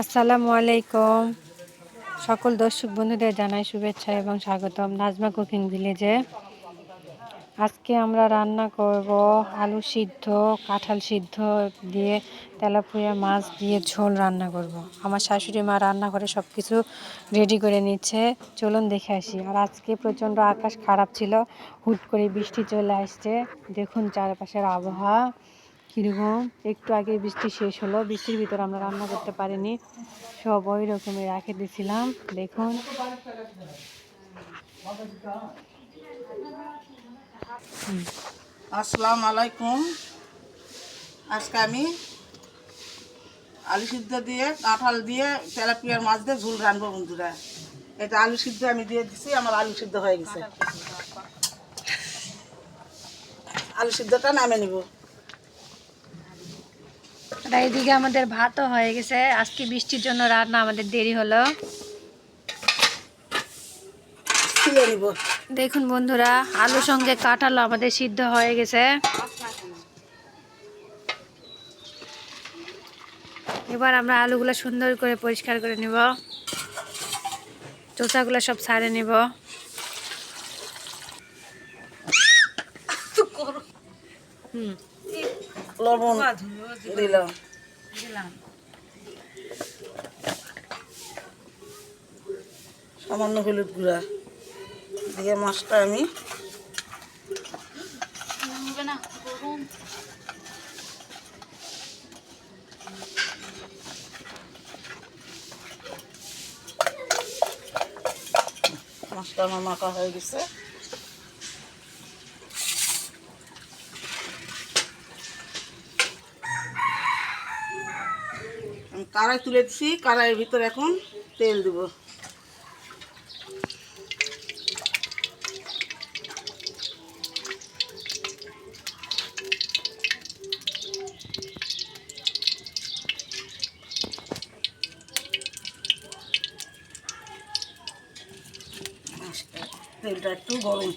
আসসালামু আলাইকুম। সকল দর্শক বন্ধুদের জানাই শুভেচ্ছা এবং স্বাগতম নাজমা কুকিং ভিলেজে। আজকে আমরা রান্না করব আলু সিদ্ধ, কাঁঠাল সিদ্ধ দিয়ে তেলাপুয়া মাছ দিয়ে ঝোল রান্না করব। আমার শাশুড়ি মা রান্না করে সব কিছু রেডি করে নিচ্ছে। চলুন দেখে আসি। আর আজকে প্রচণ্ড আকাশ খারাপ ছিল, হুট করে বৃষ্টি চলে আসছে। দেখুন চারপাশের আবহাওয়া। কীরকম? একটু আগে বৃষ্টি শেষ হলো, বৃষ্টির ভিতর আমরা রান্না করতে পারিনি। সব ওই রকমই রাখে দিয়েছিলাম দেখুন। আসসালাম আলাইকুম। আজকে আমি আলু সিদ্ধ দিয়ে, কাঁঠাল দিয়ে, তেলাপিয়ার মাছ দিয়ে ঝুল রানবো বন্ধুরা। এটা আলু সিদ্ধ আমি দিয়ে দিছি, আমার আলু সিদ্ধ হয়ে গেছে। আলু সিদ্ধটা নামে নিব। আর এইদিকে আমাদের ভাতও হয়ে গেছে। আজকে বৃষ্টির জন্য রান্না আমাদের দেরি হলো। দেখুন বন্ধুরা, আলুর সঙ্গে কাঁঠাল আমাদের সিদ্ধ হয়ে গেছে। এবার আমরা আলুগুলো সুন্দর করে পরিষ্কার করে নিব। চোচাগুলো সব ছাড়ে নিব। হুম। লবণ দিলাম। সামান্য হলুদ গুঁড়া। দিয়ে মাছটা আমি মাছটা আমার মাখা হয়ে গেছে। কড়াই তুলে দিচ্ছি কড়াইয়ের ভিতরে এখন তেল দেবো। তেলটা একটু গরম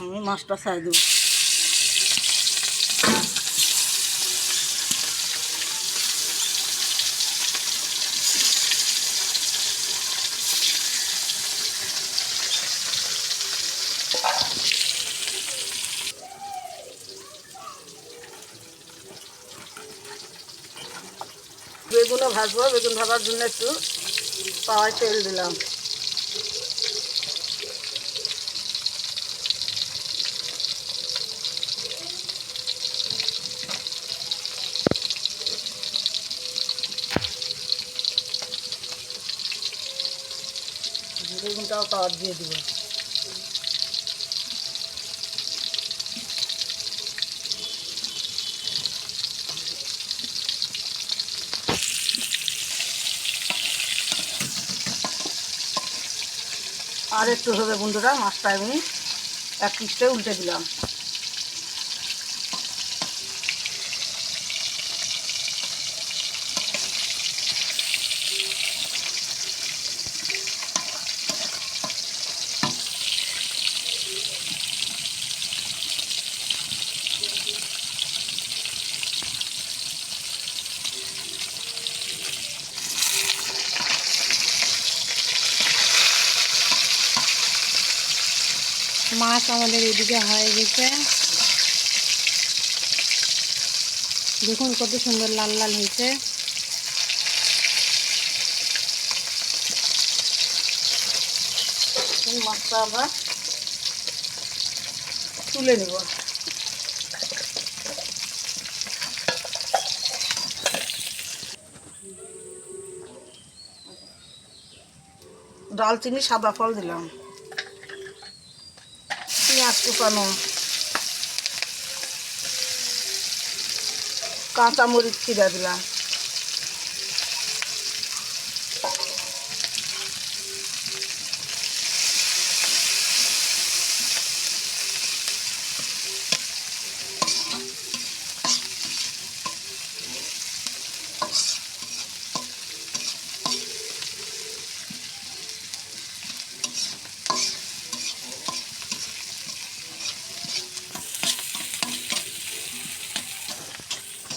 আমি মাছটা ছাই দেবো। বেগুনও ভাজবো বেগুন ভাজার জন্য একটু পাওয়ায় তেল দিলাম। বেগুনটাও পাওয়ার দিয়ে দিব আর একটু হবে বন্ধুরা মাছটা আমি এক পিসটা উল্টে দিলাম। মাছ আমাদের এদিকে হয়ে গেছে। দেখুন কত সুন্দর লাল লাল হয়েছে। মাছটা আমরা তুলে নেব। ডালচিনি, সাদা ফল দিলাম। পেঁয়াজ কুচানো কাঁচামরিচ ছিঁড়া দিলাম।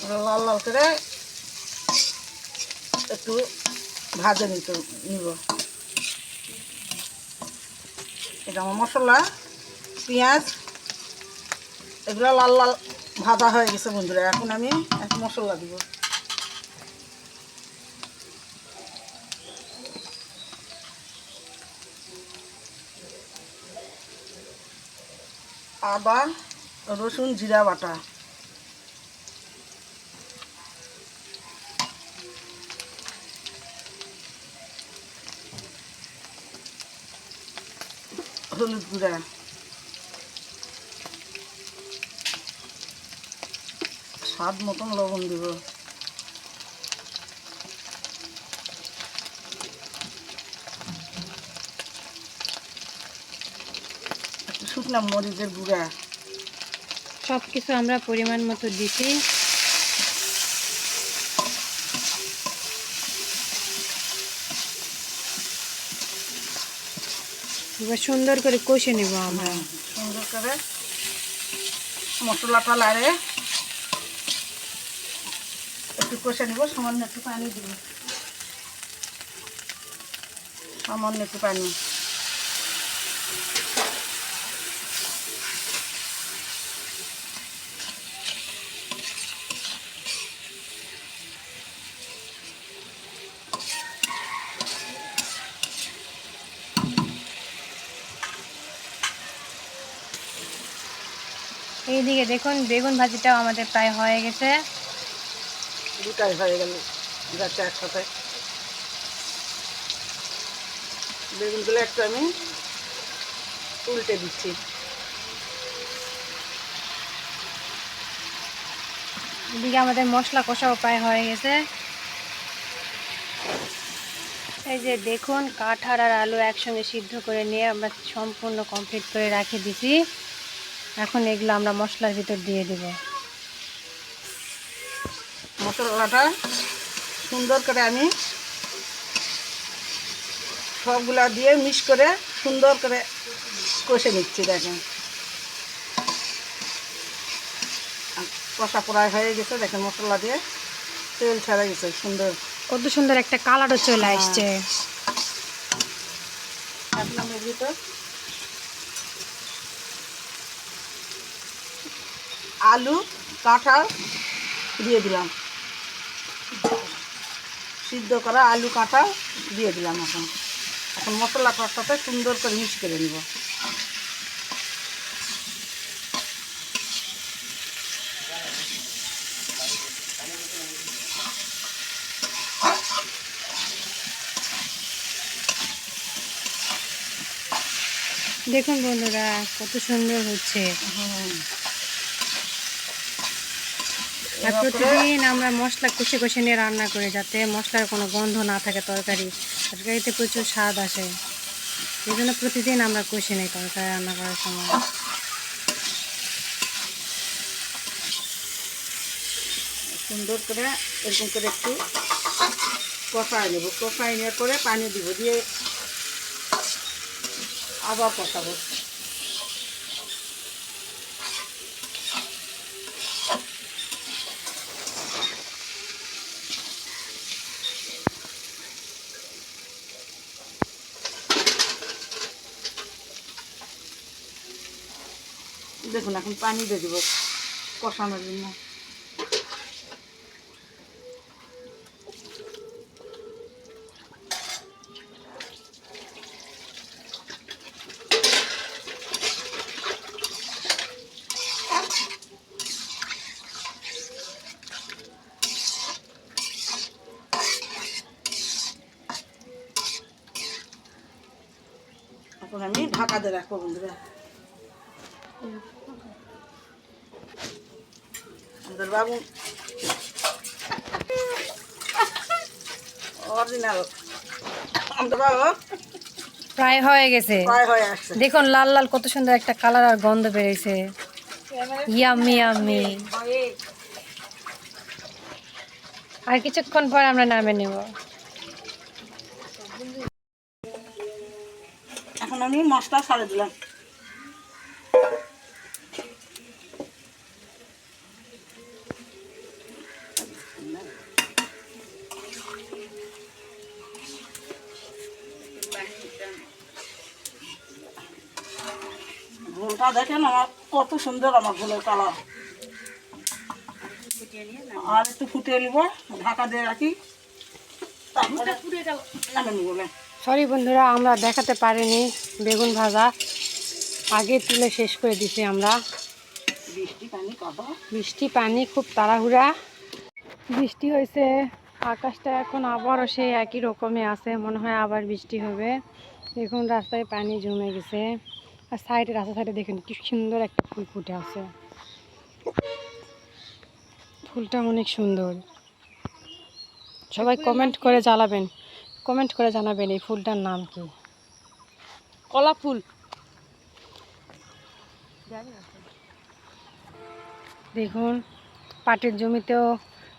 লাল লাল করে একটু ভাজে নিতে নিব। এটা আমার মশলা, পেঁয়াজ, এগুলো লাল লাল ভাজা হয়ে গেছে বন্ধুরা, এখন আমি এক মশলা দিব। আদা, রসুন, জিরা বাটা। হলুদ গুঁড়া। স্বাদ মতন লবণ শুকনা মরিচের গুঁড়া। সব কিছু আমরা পরিমাণ মতো দিছি। এবার সুন্দর করে কষে নেব আমরা। সুন্দর করে মশলাটা লাড়ে একটু কষে নেব, সামান্য একটু পানি দেব। সামান্য একটু পানি। এইদিকে দেখুন বেগুন ভাজিটাও আমাদের প্রায় হয়ে গেছে। দুটাই হয়ে গেল যাচ্ছে একসাথে। বেগুনগুলো একটু আমি উল্টে দিচ্ছি। এদিকে আমাদের মশলা কষাও প্রায় হয়ে গেছে। এই যে দেখুন কাঁঠাল আর আলু একসঙ্গে সিদ্ধ করে নিয়ে আমরা সম্পূর্ণ কমপ্লিট করে রাখে দিছি। এখন এগুলো আমরা মশলার ভিতর দিয়ে দিব। মশলাটা সুন্দর করে আমি সবগুলা দিয়ে মিক্স করে সুন্দর করে কষে নিচ্ছি দেখেন। কষা প্রায় হয়ে গেছে দেখেন মশলা দিয়ে তেল ছাড়া গেছে সুন্দর। কত সুন্দর একটা কালারও চলে আসছে। এখন আমি ভিতর আলু কাঁঠাল দিয়ে দিলাম। সিদ্ধ করা আলু কাঁঠাল দিয়ে দিলাম এখন। এখন মশলাটার সাথে সুন্দর করে মিক্স করে নিব। দেখুন বন্ধুরা কত সুন্দর হচ্ছে হুম। আর প্রতিদিন আমরা মশলা কষে কষে নিয়ে রান্না করি যাতে মশলার কোনো গন্ধ না থাকে তরকারি। তরকারিতে প্রচুর স্বাদ আসে। এই জন্য প্রতিদিন আমরা কষে নিই তরকারি রান্না করার সময়। সুন্দর করে এরকম করে একটু কষায় নেব। কষায় নেওয়ার পরে পানি দিব দিয়ে আবার কষাবো। দেখুন এখন পানি দিয়ে দিব কষানোর জন্য। এখন আমি ঢাকা রাখব বন্ধুরা। আমাদের বাবু। অরিজিনাল আমাদের বাবু প্রায় হয়ে গেছে। দেখুন লাল লাল কত সুন্দর একটা কালার আর গন্ধ বেরিয়েছে। ইয়াম্মি ইয়াম্মি আর কিছুক্ষণ পর আমরা নামে নেব। এখন আমি মাছটা ছাড়ে দিলাম। কালার দেখেন আমার কত সুন্দর আমার ফুলের কালার। আর একটু ফুটিয়ে নিব ঢাকা দিয়ে রাখি। সরি বন্ধুরা আমরা দেখাতে পারিনি বেগুন ভাজা। আগে তুলে শেষ করে দিছি আমরা। বৃষ্টি পানি কাদা। বৃষ্টি পানি খুব তাড়াহুড়া। বৃষ্টি হয়েছে আকাশটা এখন আবারও সেই একই রকমে আছে মনে হয় আবার বৃষ্টি হবে। দেখুন রাস্তায় পানি জমে গেছে। আর সাইডে রাস্তা সাইডে দেখুন কি সুন্দর একটা ফুল ফুটে আছে। ফুলটা অনেক সুন্দর। সবাই কমেন্ট করে জ্বালাবেন কমেন্ট করে জানাবেন এই ফুলটার নাম কি। কলা ফুল। দেখুন পাটের জমিতেও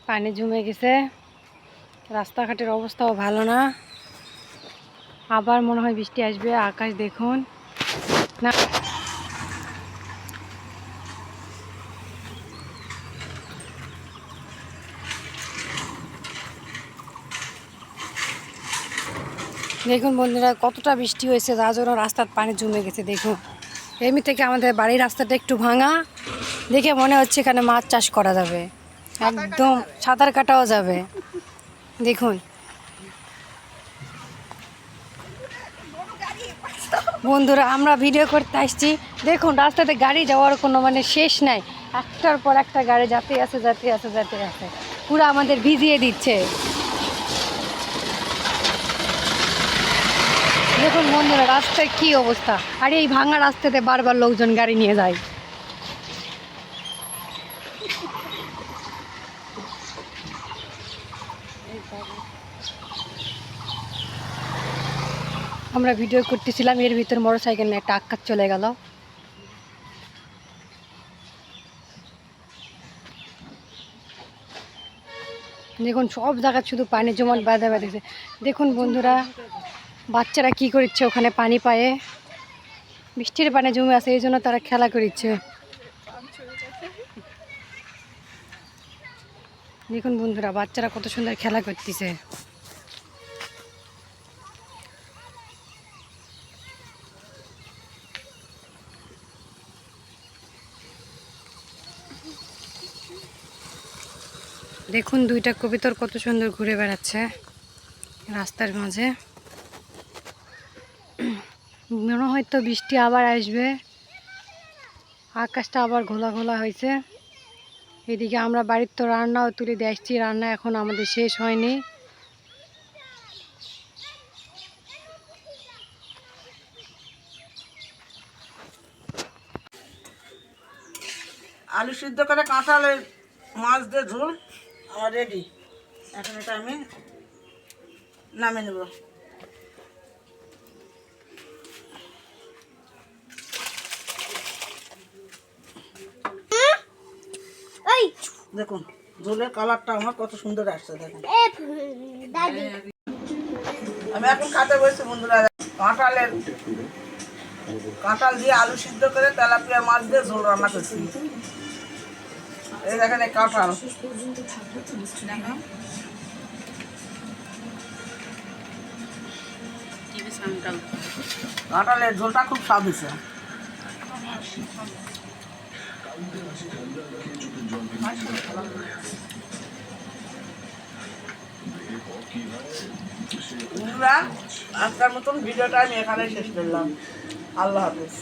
পানি জমে গেছে। রাস্তাঘাটের অবস্থাও ভালো না। আবার মনে হয় বৃষ্টি আসবে আকাশ দেখুন। না। দেখুন বন্ধুরা, কতটা বৃষ্টি হয়েছে, যার জন্য রাস্তার পানি জমে গেছে, দেখুন। এমনি থেকে আমাদের বাড়ির রাস্তাটা একটু ভাঙা, দেখে মনে হচ্ছে এখানে মাছ চাষ করা যাবে। একদম সাঁতার কাটাও যাবে। দেখুন। বন্ধুরা, আমরা ভিডিও করতে আসছি। দেখুন, রাস্তাতে গাড়ি যাওয়ার কোনো মানে শেষ নাই। একটার পর একটা গাড়ি যাতে আছে যাতে আছে যাতে আছে। পুরো আমাদের ভিজিয়ে দিচ্ছে। দেখুন বন্ধুরা, রাস্তায় কি অবস্থা? আর এই ভাঙা রাস্তাতে বারবার লোকজন গাড়ি নিয়ে যায়। আমরা ভিডিও করতেছিলাম, এর ভিতর মোটর সাইকেল নিয়ে একটা আক্কাত চলে গেল। দেখুন, সব জায়গায় শুধু পানি জমাট বাঁধা বেঁধেছে দেখুন বন্ধুরা, বাচ্চারা কি করছে ওখানে পানি পায়ে? বৃষ্টির পানি জমে আছে, এই জন্য তারা খেলা করছে। দেখুন বন্ধুরা, বাচ্চারা কত সুন্দর খেলা করতেছে। দেখুন, দুইটা কবিতর কত সুন্দর ঘুরে বেড়াচ্ছে রাস্তার মাঝে। মনে হয় তো বৃষ্টি আবার আসবে, আকাশটা আবার ঘোলা ঘোলা হয়েছে। এদিকে আমরা বাড়ির তো রান্নাও তুলে দিয়ে রান্না এখন আমাদের শেষ হয়নি। আলু সিদ্ধ করে কাঁঠালের মাছ দিয়ে ঝোল। আমার রেডি এখন এটা আমি নামে নেব। দেখুন ঝোলের কালারটা আমার কত সুন্দর আসছে দেখুন। আমি এখন খাতে বসছি বন্ধুরা কাঁঠালের কাঁঠাল দিয়ে আলু সিদ্ধ করে তেলাপিয়া মাছ দিয়ে ঝোল রান্না করছি। এই দেখেন এই কাঁঠাল। কাঁঠালের ঝোলটা খুব স্বাদ হয়েছে। আজকের মতন ভিডিওটা আমি এখানে শেষ করলাম। আল্লাহ হাফিজ।